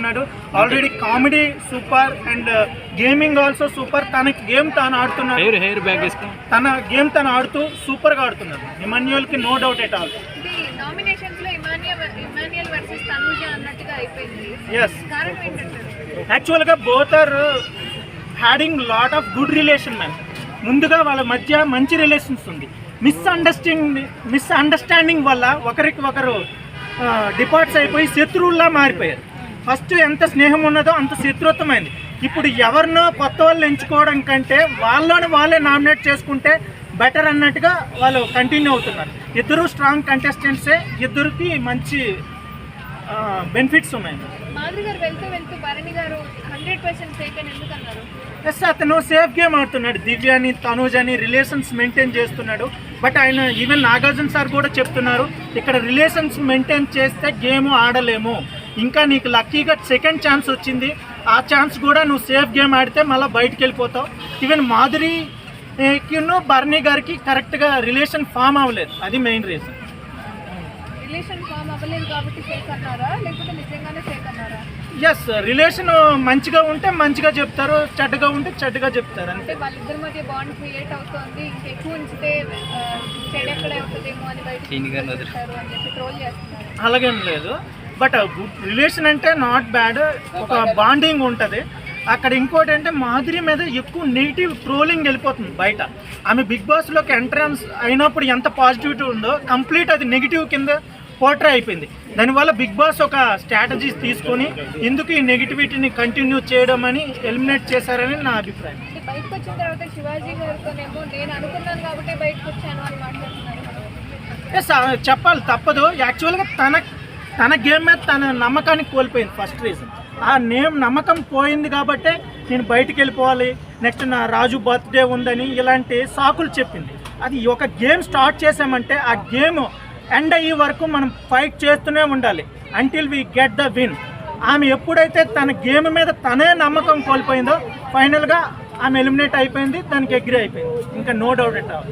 చేస్తున్నాడు already comedy super and gaming also super తన game తాను ఆడుతున్నాడు. హెయిర్ హెయిర్ బ్యాగ్ తన గేమ్ తను ఆడుతూ సూపర్గా ఆడుతున్నాడు. ఇమాన్యుయల్కి నో డౌట్ ఎట్ ఆల్ ఇది నామినేషన్స్లో ఇమానియల్ ఇమానియల్ వర్సెస్ తనూజ అన్నట్టుగా అయిపోయింది. ఎస్ కారణం ఏంటంటారు? యాక్చువల్గా both are having lot of good relation ma'am ముందుగా వాళ్ళ మధ్య మంచి రిలేషన్స్ ఉంది. మిస్అండర్స్టాండింగ్ మిస్అండర్స్టాండింగ్ వల్ల ఒకరికి ఒకరు డిపార్ట్స్ అయిపోయి శత్రువుల్లా మారిపోయారు. ఫస్ట్ ఎంత స్నేహం ఉన్నదో అంత శత్రుత్వమైంది. ఇప్పుడు ఎవరినో కొత్త వాళ్ళు ఎంచుకోవడం కంటే వాళ్ళని వాళ్ళే నామినేట్ చేసుకుంటే బెటర్ అన్నట్టుగా వాళ్ళు కంటిన్యూ అవుతున్నారు. ఇద్దరు స్ట్రాంగ్ కంటెస్టెంట్సే ఇద్దరికి మంచి బెనిఫిట్స్ ఉన్నాయి. ఎస్ అతను సేఫ్ గేమ్ ఆడుతున్నాడు. దివ్యాని తనూజ్ అని రిలేషన్స్ మెయింటైన్ చేస్తున్నాడు. బట్ ఆయన ఈవెన్ నాగార్జున సార్ కూడా చెప్తున్నారు ఇక్కడ రిలేషన్స్ మెయింటైన్ చేస్తే గేమ్ ఆడలేము. ఇంకా నీకు లక్కీగా సెకండ్ ఛాన్స్ వచ్చింది. ఆ ఛాన్స్ కూడా నువ్వు సేఫ్ గేమ్ ఆడితే మళ్ళీ బయటికి వెళ్ళిపోతావు. ఈవెన్ మాధురి కిను బర్నీ గారికి కరెక్ట్గా రిలేషన్ ఫామ్ అవ్వలేదు. అది మెయిన్ రీజన్ ఎస్ రిలేషన్ మంచిగా ఉంటే మంచిగా చెప్తారు. చెడ్డగా ఉంటే చెడ్డగా చెప్తారు. అంటే వాళ్ళిద్దరి మధ్య బాండ్ క్రియేట్ అవుతోంది. ఉంచితే చెడు ఎక్కడ అవుతుందేమో అని బయట అలాగేం లేదు. బట్ గుడ్ రిలేషన్ అంటే నాట్ బ్యాడ్ ఒక బాండింగ్ ఉంటుంది. అక్కడ ఇంకోటి అంటే మాధురి మీద ఎక్కువ నెగిటివ్ ట్రోలింగ్ వెళ్ళిపోతుంది బయట. ఆమె బిగ్ బాస్లోకి ఎంట్రన్స్ అయినప్పుడు ఎంత పాజిటివిటీ ఉందో కంప్లీట్ అది నెగిటివ్ కింద పోర్ట్రే అయిపోయింది. దానివల్ల బిగ్ బాస్ ఒక స్ట్రాటజీస్ తీసుకొని ఎందుకు ఈ నెగిటివిటీని కంటిన్యూ చేయడం అని ఎలిమినేట్ చేశారని నా అభిప్రాయం. అంటే బయటకు వచ్చిన తర్వాత శివాజీ గారితోనేమో నేను అనుకున్నాను కాబట్టి బయటకు వచ్చాను అని మాట్లాడుతున్నారు. ఎస్ చెప్పాలి తప్పదు. యాక్చువల్గా తన తన గేమ్ మీద తన నమ్మకాన్ని కోల్పోయింది ఫస్ట్ రీజన్ ఆ నేమ్ నమ్మకం పోయింది కాబట్టే నేను బయటికి వెళ్ళిపోవాలి నెక్స్ట్ నా రాజు బర్త్డే ఉందని ఇలాంటి సాకులు చెప్పింది. అది ఒక గేమ్ స్టార్ట్ చేసామంటే ఆ గేమ్ ఎండ్ అయ్యే వరకు మనం ఫైట్ చేస్తూనే ఉండాలి until we get the win ఆమె ఎప్పుడైతే తన గేమ్ మీద తనే నమ్మకం కోల్పోయిందో ఫైనల్గా ఆమె ఎలిమినేట్ అయిపోయింది దానికి అగ్రి అయిపోయింది. ఇంకా నో డౌట్ ఎట్ ఆల్